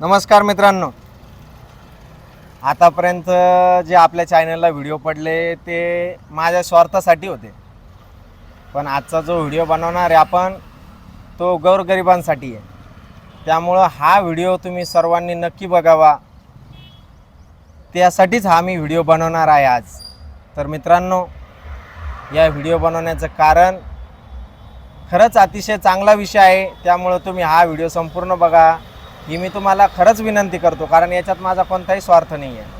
नमस्कार मित्रांनो. आतापर्यंत जे आपल्या चॅनलला व्हिडिओ पडले ते माझ्या स्वार्थासाठी होते. पण आजचा जो व्हिडिओ बनवणार आहे आपण तो गौरगरिबांसाठी आहे. त्यामुळं हा व्हिडिओ तुम्ही सर्वांनी नक्की बघावा. त्यासाठीच हा मी व्हिडिओ बनवणार आहे आज. तर मित्रांनो या व्हिडिओ बनवण्याचं कारण खरंच अतिशय चांगला विषय आहे. त्यामुळं तुम्ही हा व्हिडिओ संपूर्ण बघा. ही मी तुम्हाला खरंच विनंती करतो कारण याच्यात माझा कोणताही स्वार्थ नाही आहे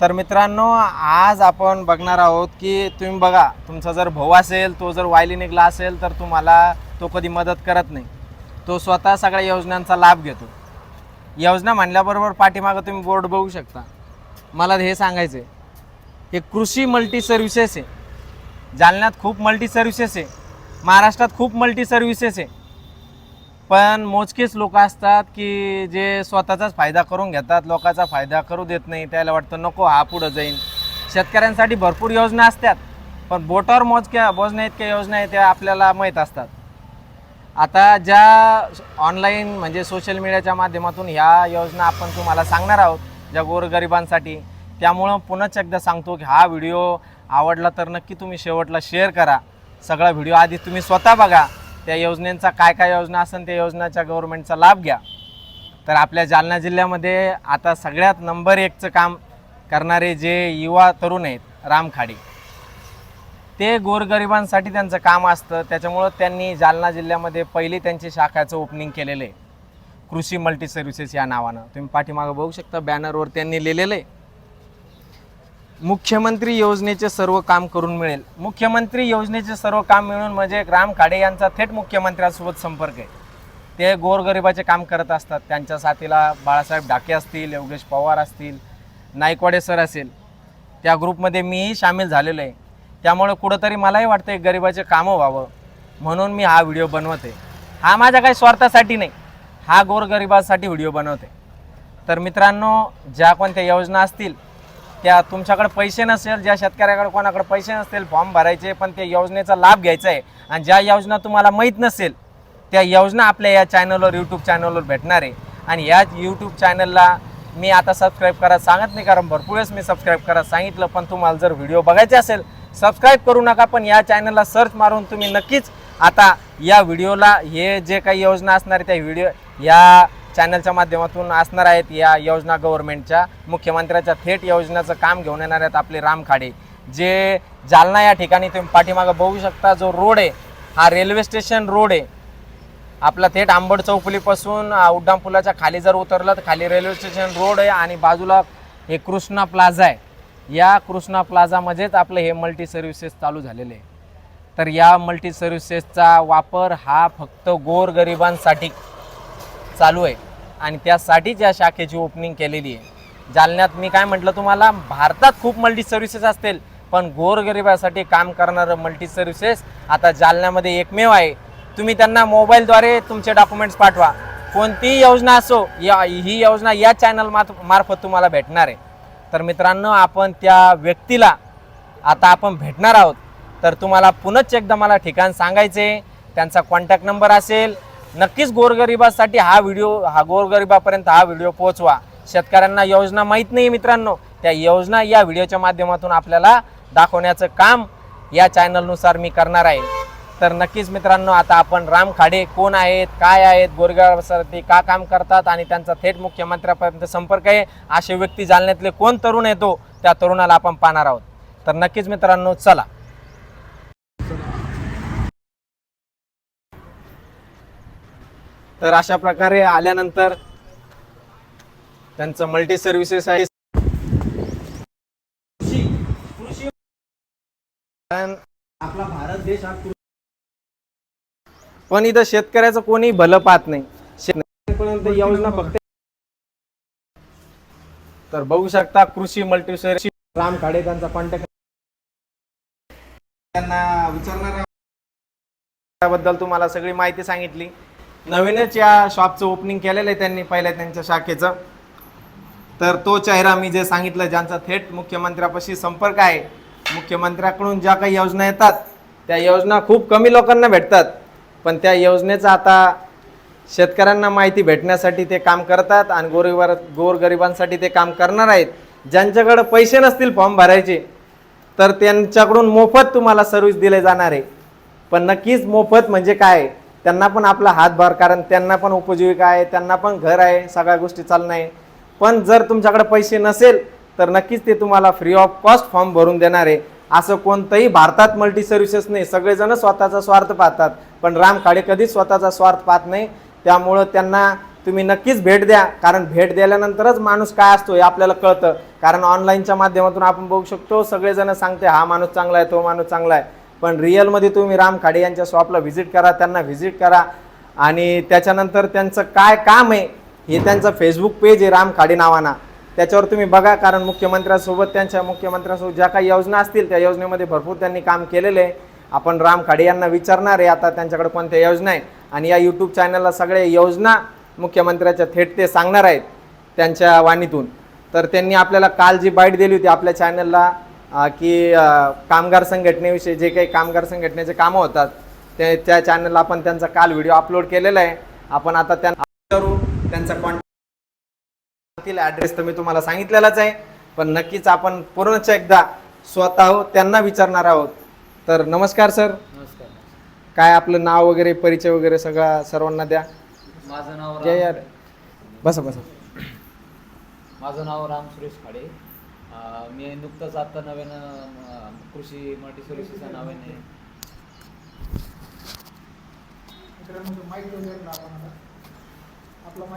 तर मित्रांनो आज आपण बघणार आहोत की तुम्ही बघा तुमचा जर भाऊ असेल तो जर वायली निघला असेल तर तुम्हाला तो कधी मदत करत नाही. तो स्वतः सगळ्या योजनांचा लाभ घेतो. योजना म्हणल्याबरोबर पाठीमागं तुम्ही बोर्ड बघू शकता. मला हे सांगायचं आहे हे कृषी मल्टी सर्व्हिसेस आहे. जालन्यात खूप मल्टी सर्व्हिसेस आहे. महाराष्ट्रात खूप मल्टी सर्व्हिसेस आहे. पण मोजकेच लोक असतात की जे स्वतःचाच फायदा करून घेतात लोकांचा फायदा करू देत नाही. त्याला वाटतं नको हा पुढं जाईन. शेतकऱ्यांसाठी भरपूर योजना असतात पण बोटावर मोजक्या मोजण्या इतक्या योजना आहेत त्या आपल्याला माहीत असतात. आता ज्या ऑनलाईन म्हणजे सोशल मीडियाच्या माध्यमातून ह्या योजना आपण तुम्हाला सांगणार आहोत ज्या गोरगरिबांसाठी त्यामुळं पुन्हाच एकदा सांगतो की हा व्हिडिओ आवडला तर नक्की तुम्ही शेवटला शेअर करा. सगळा व्हिडिओ आधी तुम्ही स्वतः बघा. त्या योजनेचा काय काय योजना असेल त्या योजनाच्या गव्हर्नमेंटचा लाभ घ्या. तर आपल्या जालना जिल्ह्यामध्ये आता सगळ्यात नंबर एकचं काम करणारे जे युवा तरुण आहेत रामखाडी ते गोरगरिबांसाठी त्यांचं काम असतं. त्याच्यामुळं त्यांनी जालना जिल्ह्यामध्ये पहिली त्यांची शाखाचं ओपनिंग केलेलं आहे. कृषी मल्टी सर्व्हिसेस या नावानं. तुम्ही पाठीमागं बघू शकता बॅनरवर त्यांनी लिहिलेलं आहे. मुख्यमंत्री योजनेचे सर्व काम करून मिळेल. मुख्यमंत्री योजनेचे सर्व काम मिळून म्हणजे राम खाडे यांचा थेट मुख्यमंत्र्यांसोबत संपर्क आहे. ते गोरगरिबाचे काम करत असतात. त्यांच्या साथीला बाळासाहेब ढाके असतील योगेश पवार असतील नाईकवाडे सर असेल. त्या ग्रुपमध्ये मीही सामील झालेलो आहे. त्यामुळे कुठंतरी मलाही वाटतं एक गरिबाचे कामं व्हावं. म्हणून मी हा व्हिडिओ बनवते हा माझ्या काही स्वार्थासाठी नाही. हा गोरगरिबासाठी व्हिडिओ बनवते तर मित्रांनो ज्या कोणत्या योजना असतील त्या तुमच्याकडे पैसे नसेल ज्या शेतकऱ्याकडे कोणाकडे पैसे नसतील फॉर्म भरायचे पण त्या योजनेचा लाभ घ्यायचा आहे आणि ज्या योजना तुम्हाला माहीत नसेल त्या योजना आपल्या या चॅनलवर यूट्यूब चॅनलवर भेटणार आहे. आणि या यूट्यूब चॅनलला मी आता सबस्क्राईब करा सांगत नाही कारण भरपूर वेळेस मी सबस्क्राईब करा सांगितलं पण तुम्हाला जर व्हिडिओ बघायचे असेल सबस्क्राईब करू नका पण या चॅनलला सर्च मारून तुम्ही नक्कीच आता या व्हिडिओला हे जे काही योजना असणार आहे त्या व्हिडिओ या चॅनलच्या माध्यमातून असणार आहेत या योजना गव्हर्नमेंटच्या. मुख्यमंत्र्याच्या थेट योजनेचं काम घेऊन येणार आहेत आपले राम खाडे जे जालना या ठिकाणी तुम्ही पाठीमागं बघू शकता जो रोड आहे हा रेल्वे स्टेशन रोड आहे. आपला थेट आंबड चौफुलीपासून उड्डाणपुलाच्या खाली जर उतरलं तर खाली रेल्वे स्टेशन रोड आहे आणि बाजूला हे कृष्णा प्लाझा आहे. या कृष्णा प्लाझामध्येच आपलं हे मल्टी सर्व्हिसेस चालू झालेले आहे. तर या मल्टी सर्व्हिसेसचा वापर हा फक्त गोरगरिबांसाठी चालू आहे. आणि त्यासाठीच या शाखेची ओपनिंग केलेली आहे. जालन्यात मी काय म्हटलं तुम्हाला भारतात खूप मल्टी सर्व्हिसेस असतील पण गोरगरिबासाठी काम करणारं मल्टी सर्व्हिसेस आता जालन्यामध्ये एकमेव आहे. तुम्ही त्यांना मोबाईलद्वारे तुमचे डॉक्युमेंट्स पाठवा. कोणतीही योजना असो या ही योजना या चॅनल मार्फत तुम्हाला भेटणार आहे. तर मित्रांनो आपण त्या व्यक्तीला आता आपण भेटणार आहोत. तर तुम्हाला पुनच एकदा मला ठिकाण सांगायचे त्यांचा कॉन्टॅक्ट नंबर असेल नक्कीच गोरगरिबासाठी हा व्हिडिओ हा गोरगरिबापर्यंत हा व्हिडिओ पोहोचवा. शेतकऱ्यांना योजना माहीत नाही मित्रांनो. त्या योजना या व्हिडिओच्या माध्यमातून आपल्याला दाखवण्याचं काम या चॅनलनुसार मी करणार आहे. तर नक्कीच मित्रांनो आता आपण राम खाडे कोण आहेत काय आहेत गोरगरिबासाठी का काम करतात आणि त्यांचा थेट मुख्यमंत्र्यापर्यंत संपर्क आहे असे व्यक्ती जालन्यातले कोण तरुण येतो त्या तरुणाला आपण पाहणार आहोत. तर नक्कीच मित्रांनो चला. तर अशा प्रकारे आल्यानंतर त्यांचं मल्टी सर्व्हिसेस आहे. कारण आपला भारत देश हा पण इथं शेतकऱ्याचं कोणी भलं पाहत नाही. शेतकऱ्यांपर्यंत योजना फक्त तर बघू शकता कृषी मल्टी सर्व्हिस राम खाडे त्यांचा कॉन्टॅक्ट त्यांना विचारणार त्याबद्दल तुम्हाला सगळी माहिती सांगितली. नवीनच या शॉपचं ओपनिंग केलेलं आहे त्यांनी पहिल्या त्यांच्या शाखेचं. तर तो चेहरा मी जे सांगितलं ज्यांचा थेट मुख्यमंत्र्यापाशी संपर्क आहे मुख्यमंत्र्याकडून ज्या काही योजना येतात त्या योजना खूप कमी लोकांना भेटतात. पण त्या योजनेचा आता शेतकऱ्यांना माहिती भेटण्यासाठी ते काम करतात आणि गोरगरिबार गोरगरिबांसाठी ते काम करणार आहेत. ज्यांच्याकडं पैसे नसतील फॉर्म भरायचे तर त्यांच्याकडून मोफत तुम्हाला सर्व्हिस दिले जाणार आहे. पण नक्कीच मोफत म्हणजे काय? त्यांना पण आपला हातभार कारण त्यांना पण उपजीविका आहे त्यांना पण घर आहे सगळ्या गोष्टी चालणं आहे. पण जर तुमच्याकडे पैसे नसेल तर नक्कीच ते तुम्हाला फ्री ऑफ कॉस्ट फॉर्म भरून देणार आहे. असं कोणतंही भारतात मल्टी सर्व्हिसेस नाही सगळेजण स्वतःचा स्वार्थ पाहतात. पण राम काळे कधीच स्वतःचा स्वार्थ पाहत नाही. त्यामुळं त्यांना तुम्ही नक्कीच भेट द्या. कारण भेट दिल्यानंतरच माणूस काय असतो हे आपल्याला कळतं. कारण ऑनलाईनच्या माध्यमातून आपण बघू शकतो सगळेजण सांगते हा माणूस चांगला आहे तो माणूस चांगला आहे. पण रिअलमध्ये तुम्ही राम खाडे यांच्या शॉपला व्हिजिट करा त्यांना व्हिजिट करा आणि त्याच्यानंतर त्यांचं काय काम आहे हे त्यांचं फेसबुक पेज आहे राम खाडे नावाना. त्याच्यावर तुम्ही बघा कारण मुख्यमंत्र्यांसोबत त्यांच्या मुख्यमंत्र्यांसोबत ज्या काही योजना असतील त्या योजनेमध्ये भरपूर त्यांनी काम केलेलं आहे. आपण राम खाडे यांना विचारणार आहे आता त्यांच्याकडे कोणत्या योजना आहे आणि या यूट्यूब चॅनलला सगळे योजना मुख्यमंत्र्याच्या थेट ते सांगणार आहेत त्यांच्या वाणीतून. तर त्यांनी आपल्याला काल जी बाईट दिली होती आपल्या चॅनलला की कामगार संघटनेविषयी जे काही कामगार संघटनेचे कामं होतात ते त्या चॅनलला आपण त्यांचा काल व्हिडिओ अपलोड केलेला आहे. आपण आता त्यांना करू त्यांचा कॉन्टॅक्ट ॲड्रेस तर मी तुम्हाला सांगितलेलाच आहे. पण नक्कीच आपण पूर्णच एकदा स्वतः त्यांना विचारणार आहोत. तर नमस्कार सर. नमस्कार. काय आपलं नाव वगैरे परिचय वगैरे सगळा सर्वांना द्या. माझं नाव जय यार बसा बसा. माझं नाव राम सुरेश खाडे. मी नुकतंच आता नव्यानं कृषी मल्टी सर्व्हिसेसच्या नावाने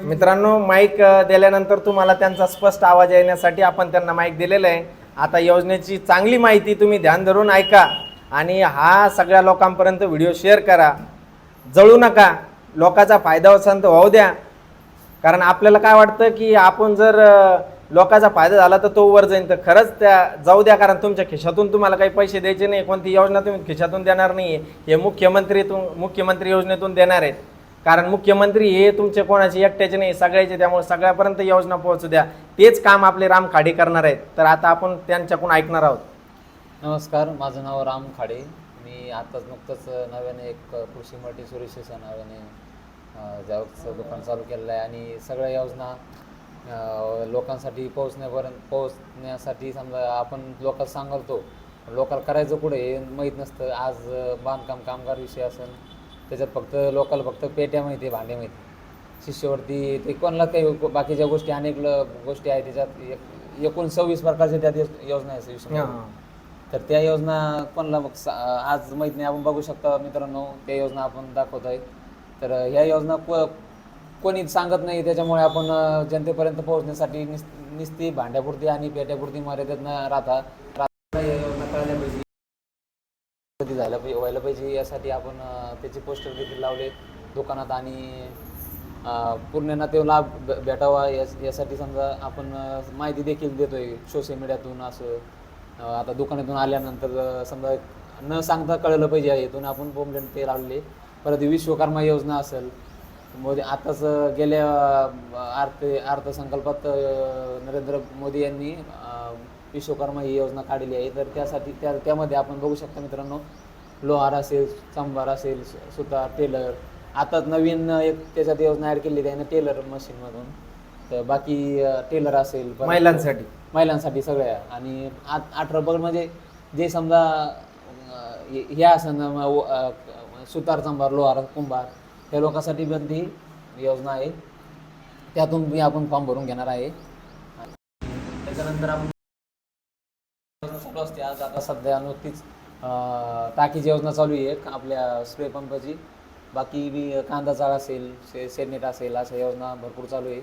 मित्रांनो माईक दिल्यानंतर तुम्हाला त्यांचा स्पष्ट आवाज येण्यासाठी आपण त्यांना माईक दिलेला आहे. आता योजनेची चांगली माहिती तुम्ही ध्यान धरून ऐका आणि हा सगळ्या लोकांपर्यंत व्हिडिओ शेअर करा. जळू नका. लोकांचा फायदा तर होऊ द्या. कारण आपल्याला काय वाटतं की आपण जर लोकांचा फायदा झाला तर तो वर जाईल तर खरंच त्या जाऊ द्या कारण तुमच्या खिशातून तुम्हाला काही पैसे द्यायचे नाही. कोणती योजना तुम्ही खिशातून देणार नाही हे मुख्यमंत्रीतून मुख्यमंत्री योजनेतून देणार आहेत. कारण मुख्यमंत्री हे तुमचे कोणाचे एकट्याचे नाही सगळ्याचे. त्यामुळे सगळ्यापर्यंत योजना पोहोचू द्या. तेच काम आपले राम खाडे करणार आहेत. तर आता आपण त्यांच्याकडून ऐकणार आहोत. नमस्कार माझं नाव राम खाडे. मी आताच नुकतंच नव्याने एक कृषी मल्टी सर्व्हिसेस नावाने दुकान चालू केलेलं आहे. आणि सगळ्या योजना लोकांसाठी पोहोचण्यापर्यंत पोहोचण्यासाठी समजा आपण लोकांना सांगतो लोकांना करायचं कुठे हे माहीत नसतं आज बांधकाम कामगार विषय असेल त्याच्यात फक्त लोकांना फक्त पेट्या माहिती आहे भांडे माहिती. शिष्यवृत्ती ते कोणाला काही बाकीच्या गोष्टी अनेक गोष्टी आहेत त्याच्यात एक- एकूण सव्वीस प्रकारच्या त्यात योज- योजना आहेत. तर त्या योजना कोणाला मग आज माहीत नाही आपण बघू शकता मित्रांनो त्या योजना आपण दाखवत आहे तर ह्या योजना को कोणी सांगत नाही त्याच्यामुळे आपण जनतेपर्यंत पोहोचण्यासाठी निस निस्ती भांड्यापुरती आणि पेट्यापुरती मर्यादेत न राहता राहता योजना कळल्या पाहिजे. कधी झालं पाहिजे व्हायला पाहिजे यासाठी आपण त्याचे पोस्टर देखील लावले दुकानात आणि अ, ते लाभ भेटावा यास- यासाठी समजा आपण माहिती देखील देतोय सोशल मीडियातून असं. आता दुकानातून आल्यानंतर समजा न सांगता कळलं पाहिजे यातून आपण बोंबलेन ते लावले. परत विश्वकर्मा योजना असेल मोदी आताच गेल्या अर्थ अर्थसंकल्पात नरेंद्र मोदी यांनी विश्वकर्मा ही योजना काढली आहे. तर त्यासाठी त्या त्यामध्ये आपण बघू शकता मित्रांनो लोहार असेल चांभार असेल सुतार टेलर. आताच नवीन एक त्याच्यात योजना ॲड केली आहे ना टेलर मशीनमधून. तर बाकी टेलर असेल महिलांसाठी. महिलांसाठी सगळ्या. आणि आठ अठरा पगड म्हणजे जे समजा हे असं सुतार चांभार लोहार कुंभार त्या लोकांसाठी पण ती योजना आहे. त्यातून मी आपण फॉर्म भरून घेणार आहे. त्याच्यानंतर आपण चालू असते. आज आता सध्या नुकतीच टाकीची योजना चालू आहे. आपल्या स्प्रे पंपची बाकी बी कांदा चाळ असेल से सेनेट असेल अशा योजना भरपूर चालू आहे.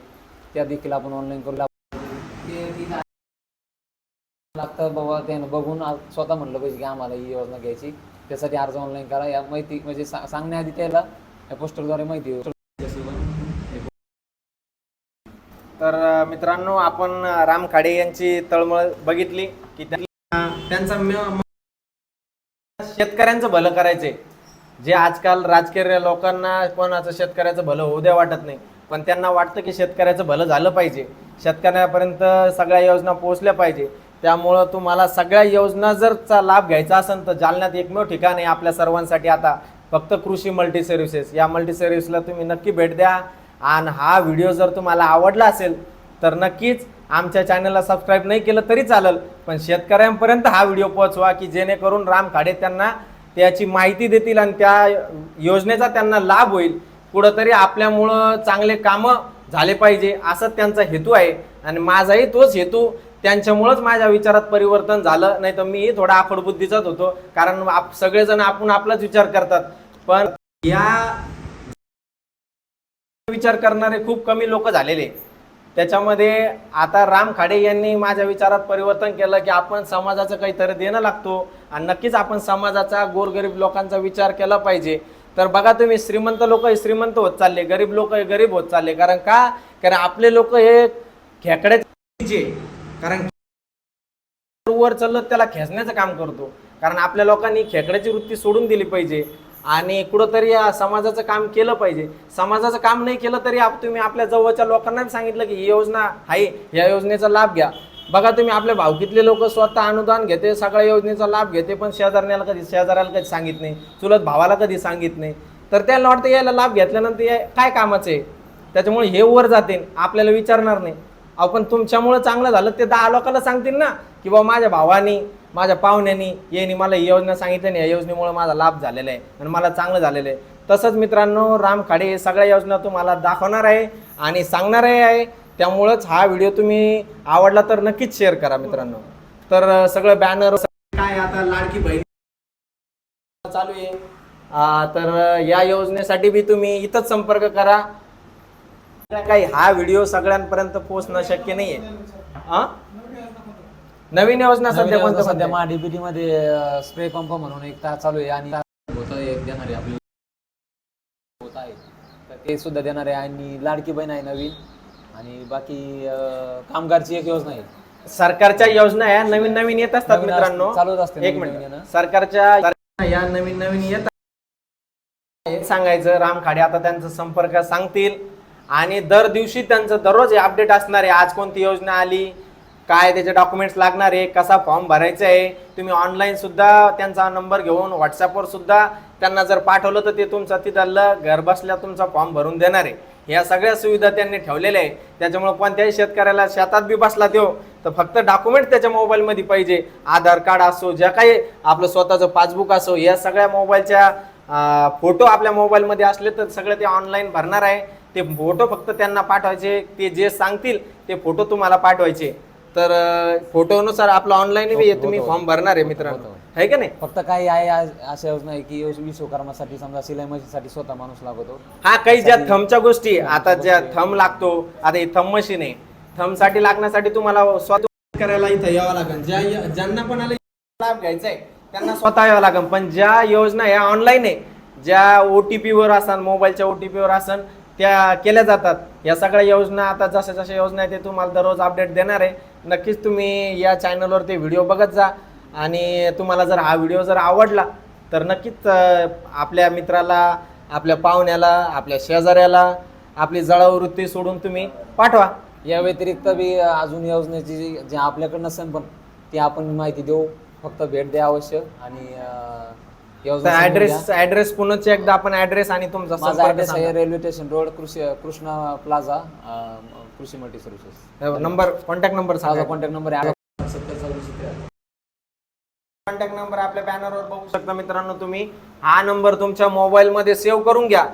त्या देखील आपण ऑनलाईन करू लागतं बाबा त्यानं बघून स्वतः म्हटलं पाहिजे की आम्हाला ही योजना घ्यायची. त्यासाठी अर्ज ऑनलाईन करा. या माहिती म्हणजे सांगण्याआधी त्याला या पोस्टरद्वारे माहिती होईल. तर मित्रांनो आपण राम खाडे यांची तळमळ बघितली की त्यांचा शेतकऱ्यांचं भलं करायचंय. जे आजकाल राजकीय लोकांना कोणाचं शेतकऱ्याचं भलं होऊ द्या वाटत नाही पण त्यांना वाटतं की शेतकऱ्याचं भलं झालं पाहिजे. शेतकऱ्यापर्यंत सगळ्या योजना पोहोचल्या पाहिजे. त्यामुळं तुम्हाला सगळ्या योजना जर चा लाभ घ्यायचा असेल तर जालन्यात एकमेव ठिकाण आहे आपल्या सर्वांसाठी आता फक्त कृषी मल्टी सर्व्हिसेस या मल्टी सर्व्हिसला तुम्ही नक्की भेट द्या. आणि हा व्हिडिओ जर तुम्हाला आवडला असेल तर नक्कीच आमच्या चॅनलला सबस्क्राईब नाही केलं तरी चालेल. पण शेतकऱ्यांपर्यंत हा व्हिडिओ पोहोचवा की जेणेकरून राम खाडे त्यांना त्याची माहिती देतील आणि त्या योजनेचा त्यांना लाभ होईल. कुठंतरी आपल्यामुळं चांगले कामं झाले पाहिजे असं त्यांचा हेतू आहे. आणि माझाही तोच हेतू त्यांच्यामुळंच माझ्या विचारात परिवर्तन झालं. नाही तर मीही थोडा आखडबुद्धीचाच होतो. कारण आप सगळेजण आपण आपलाच विचार करतात. पण या विचार करणारे खूप कमी लोक झालेले. त्याच्यामध्ये आता राम खाडे यांनी माझ्या विचारात परिवर्तन केलं की आपण समाजाचं काहीतरी देणं लागतो आणि नक्कीच आपण समाजाचा गोरगरीब लोकांचा विचार केला पाहिजे. तर बघा तुम्ही श्रीमंत लोक श्रीमंत होत चालले गरीब लोक हे गरीब होत चालले. कारण का? कारण आपले लोक हे खेकड्याचे कारण वर चाललं त्याला खेचण्याचं काम करतो. कारण आपल्या लोकांनी खेकड्याची वृत्ती सोडून दिली पाहिजे. आणि कुठंतरी समाजाचं काम केलं पाहिजे. समाजाचं काम नाही केलं तरी आप तुम्ही आपल्या जवळच्या लोकांना सांगितलं की ही योजना आहे या योजनेचा लाभ घ्या. बघा तुम्ही आपल्या भावकीतले लोक स्वतः अनुदान घेते सगळ्या योजनेचा लाभ घेते पण शेजारण्याला कधी शेजाऱ्याला कधी सांगित नाही चुलत भावाला कधी सांगित नाही. तर त्याला वाटतं यायला लाभ घेतल्यानंतर काय कामाचं आहे? त्याच्यामुळे हे वर जाते आपल्याला विचारणार नाही. आपण तुमच्यामुळं चांगलं झालं ते दहा लोकांना सांगतील ना की बाबा माझ्या भावानी माझ्या पाहुण्यांनी यांनी मला ही योजना सांगितली या योजनेमुळे माझा लाभ झालेला आहे आणि मला चांगलं झालेलं आहे. तसंच मित्रांनो राम खाडे सगळ्या योजना तुम्हाला दाखवणार आहे आणि सांगणारही आहे. त्यामुळंच हा व्हिडिओ तुम्ही आवडला तर नक्कीच शेअर करा मित्रांनो. तर सगळं बॅनर काय आता लाडकी बहीण चालू आहे. तर या योजनेसाठी बी तुम्ही इथंच संपर्क करा. काही हा व्हिडिओ सगळ्यांपर्यंत पोहोचणं शक्य नाहीये. हा? नवीन योजना सध्या नवीन कोणत्या सध्या सध्या महाडीबीटी मध्ये स्प्रे पंप म्हणून एक तास चालू आहे आणि होतं एक देणार आहे आपली होत आहे तर ते सुद्धा देणार आहे आणि लाडकी बहीण आहे नवीन. आणि बाकी अं, कामगारची एक योजना आहे. सरकारच्या योजना या नवीन नवीन येत असतात नवीन मित्रांनो. चालूच असते एक नवीन नवीन मिनिट. सरकारच्या या नवीन नवीन येत सांगायचं राम खाडे आता त्यांचा संपर्क सांगतील. आणि दर दिवशी त्यांचं दररोज अपडेट असणार आहे. आज कोणती योजना आली? काय त्याचे डॉक्युमेंट्स लागणार आहे कसा फॉर्म भरायचा आहे तुम्ही ऑनलाईन सुद्धा त्यांचा नंबर घेऊन व्हॉट्सअपवर सुद्धा त्यांना जर पाठवलं तर ते तुमचा तिथलं घरबसल्या तुमचा फॉर्म भरून देणार आहे. ह्या सगळ्या सुविधा त्यांनी ठेवलेल्या आहे. त्याच्यामुळे कोणत्याही शेतकऱ्याला शेतात बी बसला देऊ तर फक्त डॉक्युमेंट त्याच्या मोबाईलमध्ये पाहिजे. आधार कार्ड असो ज्या काही आपलं स्वतःचं पासबुक असो या सगळ्या मोबाईलच्या फोटो आपल्या मोबाईलमध्ये असले तर सगळे ते ऑनलाईन भरणार आहे. ते फोटो फक्त त्यांना पाठवायचे ते जे सांगतील ते फोटो तुम्हाला पाठवायचे. तर फोटोनुसार आपलं ऑनलाईन बी होतो, तुम्ही. फॉर्म भरणार आहे मित्रांनो. आहे का नाही? फक्त काही आहे आज- अशा योजना आहे की विश्वकर्मासाठी समजा सिलाई मशीनसाठी स्वतः माणूस लागतो. हा काही ज्या थमच्या गोष्टी आता ज्या. थम लागतो आता ही थम मशीन आहे. थमसाठी लागण्यासाठी तुम्हाला स्वतः करायला इथं यावं लागेल. ज्या ज्यांना पण लाभ घ्यायचा आहे. त्यांना स्वतः यावं लागेल. पण ज्या योजना या ऑनलाईन आहे ज्या ओ टी पीवर असन मोबाईलच्या ओ टी पीवर असन त्या केल्या जातात. या सगळ्या योजना आता जशा जशा योजना आहे ते तुम्हाला दररोज अपडेट देणार आहे. नक्कीच तुम्ही या चॅनलवर ते व्हिडिओ बघत जा आणि तुम्हाला जर हा व्हिडिओ जर आवडला तर नक्कीच आपल्या मित्राला आपल्या पाहुण्याला आपल्या शेजाऱ्याला आपली जळावृत्ती सोडून तुम्ही पाठवा या व्यतिरिक्त बी अजून योजनेची जी- जे आपल्याकडे नसेल पण ती आपण माहिती देऊ फक्त भेट द्या अवश्य आणि घ्या. ऍड्रेस पुन्हा एकदा आपण ऍड्रेस आणि तुमचा माझा ऍड्रेस आहे. Railway station road Krishi Krishna plaza Krishi multi services. Number contact number माझा सांगा. कॉन्टॅक्ट नंबर आहे सत्तर. कॉन्टॅक्ट नंबर आपल्या बॅनरवर बघू शकता मित्रांनो तुम्ही. हा नंबर तुमच्या मोबाईलमध्ये सेव्ह करून घ्या.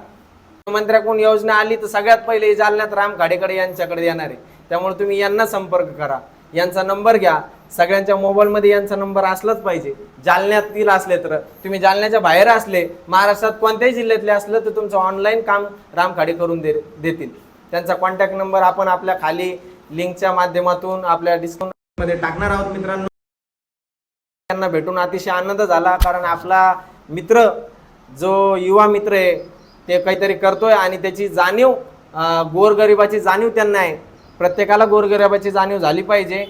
मंत्र्याकडून योजना आली तर सगळ्यात पहिले जालन्यात राम खाडेकडे यांच्याकडे येणार आहे. त्यामुळे तुम्ही यांना संपर्क करा. यांचा नंबर घ्या. सगळ्यांच्या मोबाईलमध्ये यांचा नंबर असलाच पाहिजे. जालन्यातील असले तर. तुम्ही जालन्याच्या बाहेर असले महाराष्ट्रात कोणत्याही जिल्ह्यातले असलं तर तुमचं ऑनलाईन काम राम खाडे करून दे देतील. त्यांचा कॉन्टॅक्ट नंबर आपण आपल्या खाली लिंकच्या माध्यमातून आपल्या डिस्काउंटमध्ये टाकणार आहोत मित्रांनो. त्यांना भेटून अतिशय आनंद झाला कारण आपला मित्र जो युवा मित्र आहे ते काहीतरी करतोय आणि त्याची जाणीव गोरगरिबाची जाणीव त्यांना आहे. प्रत्येकाला गोरगरिबाची जाणीव झाली पाहिजे.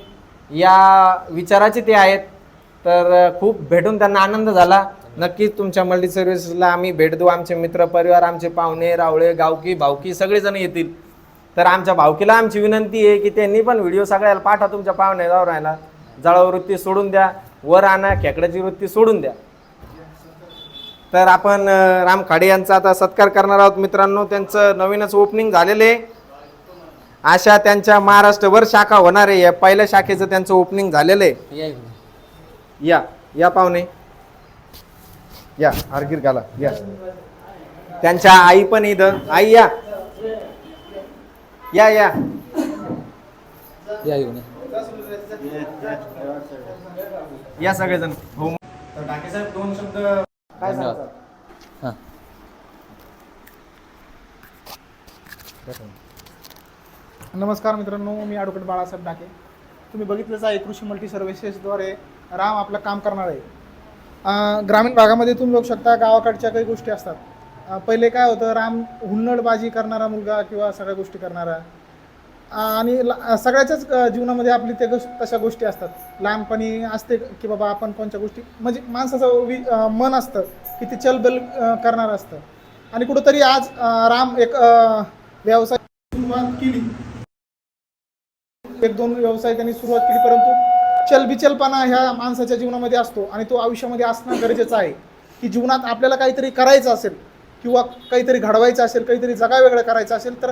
या विचाराचे ते आहेत. तर खूप भेटून त्यांना आनंद झाला. नक्कीच तुमच्या मल्टी सर्व्हिसला आम्ही भेट देऊ. आमचे मित्र परिवार आमचे पाहुणे रावळे गावकी भावकी सगळेजण येतील. तर आमच्या भावकीला आमची विनंती आहे की त्यांनी पण व्हिडिओ सगळ्याला पाठवा तुमच्या पाहुणे जाऊ राहायला जळावृत्ती सोडून द्या वर आणा खेकड्याची वृत्ती सोडून द्या. तर आपण राम खाडे यांचा आता सत्कार करणार आहोत मित्रांनो. त्यांचं नवीनच ओपनिंग झालेलं आहे. अशा त्यांच्या महाराष्ट्रभर शाखा होणार आहे. या पहिल्या शाखेचं त्यांचं ओपनिंग झालेलं आहे. या. या पाहुणे. या आरगीर घाला. या. त्यांच्या आई पण इथं. आई या. या या. या इकडे. या. सगळेजण. हो. तर डाके साहेब दोन शब्द काय. सांगतात? हां. नमस्कार मित्रांनो मी ॲडव्होकेट बाळासाहेब डाके. तुम्ही बघितलंच आहे कृषी मल्टी सर्व्हिसेसद्वारे राम आपलं काम करणार आहे. ग्रामीण भागामध्ये तुम्ही बघू शकता गावाकडच्या काही गोष्टी असतात. पहिले काय होतं राम हुन्नडबाजी करणारा मुलगा किंवा सगळ्या गोष्टी करणारा. आणि ला- सगळ्याच्याच जीवनामध्ये आपली ते गोष्ट तशा गोष्टी असतात. लहानपणी असते की बाबा आपण कोणत्या गोष्टी म्हणजे माणसाचं वि मन असतं की ते चलबल करणार करणारं असतं. आणि कुठंतरी आज राम एक व्यवसाय सुरुवात केली. एक दोन व्यवसाय त्यांनी सुरुवात केली परंतु चलबिचलपणा ह्या माणसाच्या जीवनामध्ये असतो आणि तो आयुष्यामध्ये असणं गरजेचं आहे. की जीवनात आपल्याला काहीतरी करायचं असेल किंवा काहीतरी घडवायचं असेल काहीतरी जगा वेगळं करायचं असेल तर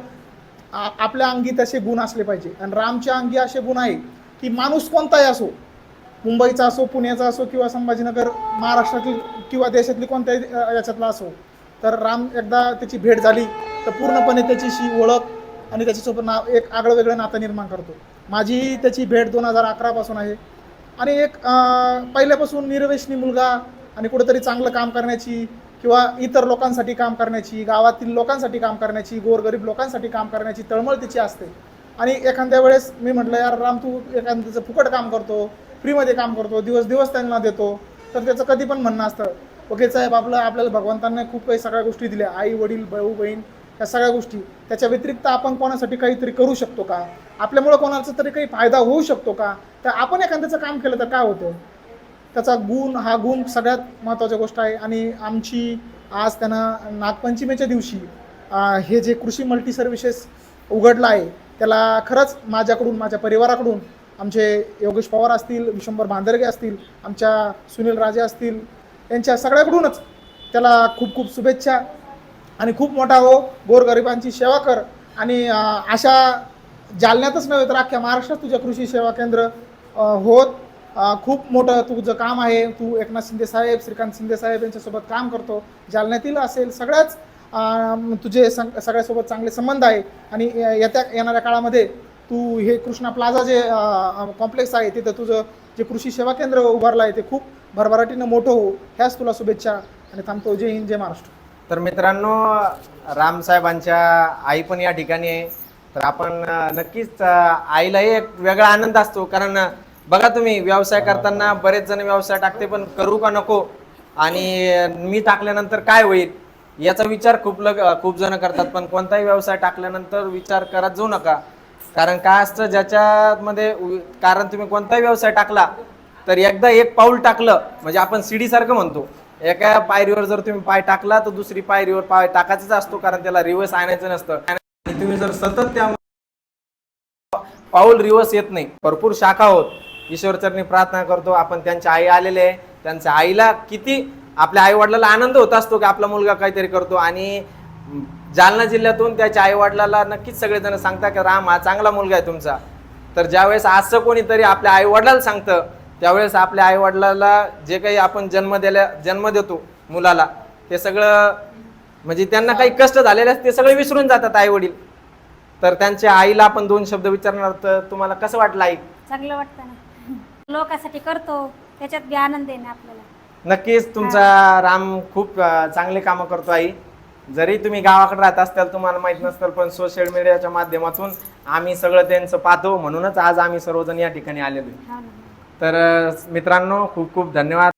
आ- आपल्या अंगी तसे गुण असले पाहिजे. आणि रामच्या अंगी असे गुण आहे की माणूस कोणताही असो मुंबईचा असो पुण्याचा असो किंवा संभाजीनगर महाराष्ट्रातील किंवा देशातली कोणत्याही याच्यातला असो तर राम एकदा त्याची भेट झाली तर पूर्णपणे त्याच्याशी ओळख आणि त्याच्यासोबत ना एक आगळं वेगळं नातं निर्माण करतो. माझी त्याची भेट दोन हजार अकरापासून आहे. आणि एक पहिल्यापासून निर्वेशनी मुलगा आणि कुठेतरी चांगलं काम करण्याची किंवा इतर लोकांसाठी काम करण्याची गावातील लोकांसाठी काम करण्याची गोरगरीब लोकांसाठी काम करण्याची तळमळ तिची असते. आणि एखाद्या वेळेस मी म्हटलं यार राम तू एखाद्याचं फुकट काम करतो फ्रीमध्ये काम करतो दिवस दिवस त्यांना देतो. तर त्याचं कधी पण म्हणणं असतं ओके साहेब आपलं आपल्याला भगवंतांनी खूप काही सगळ्या गोष्टी दिल्या आई वडील भाऊ बहीण या सगळ्या गोष्टी. त्याच्या व्यतिरिक्त आपण कोणासाठी काहीतरी करू शकतो का? आपल्यामुळं कोणाचा तरी काही फायदा होऊ शकतो का? तर आपण एखाद्याचं काम केलं तर काय होतं? त्याचा गुण हा गुण सगळ्यात महत्त्वाची गोष्ट आहे. आणि आमची आज त्यांना नागपंचमीच्या दिवशी हे जे कृषी मल्टी सर्व्हिसेस उघडलं आहे त्याला खरंच माझ्याकडून माझ्या परिवाराकडून आमचे योगेश पवार असतील विश्वंभर भांदरगे असतील आमच्या सुनील राजे असतील यांच्या सगळ्याकडूनच त्याला खूप खूप शुभेच्छा. आणि खूप मोठा हो गोरगरिबांची सेवा कर. आणि अशा जालन्यातच नव्हे तर अख्ख्या महाराष्ट्रात तुझ्या कृषी सेवा केंद्र होत. खूप मोठं तुझं काम आहे तू एकनाथ शिंदे साहेब श्रीकांत शिंदे साहेब यांच्यासोबत काम करतो. जालन्यातील असेल सगळ्याच तुझे सं सगळ्यासोबत चांगले संबंध आहे. आणि येत्या येणाऱ्या काळामध्ये तू हे कृष्णा प्लाझा जे कॉम्प्लेक्स आहे तिथं तुझं जे कृषी सेवा केंद्र उभारलं आहे ते खूप भरभराटीनं मोठं हो ह्याच तुला शुभेच्छा आणि थांबतो. जय हिंद जय महाराष्ट्र. तर मित्रांनो रामसाहेबांच्या आई पण या ठिकाणी आहे. तर आपण नक्कीच आईलाही एक वेगळा आनंद असतो. कारण बघा तुम्ही व्यवसाय करताना बरेच जण व्यवसाय टाकते पण करू का नको? आणि मी टाकल्यानंतर काय होईल? याचा विचार खूप लग खूप जण करतात पण कोणताही व्यवसाय टाकल्यानंतर विचार करत जाऊ नका. कारण काय असतं ज्याच्यामध्ये कारण तुम्ही कोणताही व्यवसाय टाकला तर एकदा एक पाऊल टाकलं म्हणजे आपण सीडीसारखं म्हणतो. एका पायरीवर जर तुम्ही पाय टाकला तर दुसरी पायरीवर पाय टाकायचाच असतो कारण त्याला रिव्हर्स आणायचं नसतं. आणि तुम्ही जर सतत त्या पाऊल रिव्हर्स येत नाही. भरपूर शाखा होत. ईश्वरचरणी प्रार्थना करतो. आपण त्यांच्या आई आलेले आहे. त्यांच्या आईला किती आपल्या आई वडिलाला आनंद होत असतो की आपला मुलगा काहीतरी करतो. आणि जालना जिल्ह्यातून त्याच्या आई वडिलाला नक्कीच सगळेजण सांगतात की राम हा चांगला मुलगा आहे तुमचा. तर ज्यावेळेस असं कोणीतरी आपल्या आई वडिलाला सांगतं त्यावेळेस आपल्या आई वडिलाला जे काही आपण जन्म दिल्या जन्म देतो मुलाला ते सगळं म्हणजे त्यांना काही कष्ट झालेले असते ते सगळे विसरून जातात आई वडील तर त्यांच्या आईला आपण दोन शब्द विचारणार तर तुम्हाला कसं वाटलं आई? चांगलं वाटतं ना. लोकांसाठी करतो त्याच्यात बी आनंद आहे ना आपल्याला. नक्कीच तुमचा राम खूप अं, चांगले कामं करतो आई. जरी तुम्ही गावाकडे राहत असताल तुम्हाला माहीत नसतं पण सोशल मीडियाच्या माध्यमातून आम्ही सगळं त्यांचं पाहतो. म्हणूनच आज आम्ही सर्वजण या ठिकाणी आलेलो आहे. हो ना. तर अं, मित्रांनो खूप खूप धन्यवाद.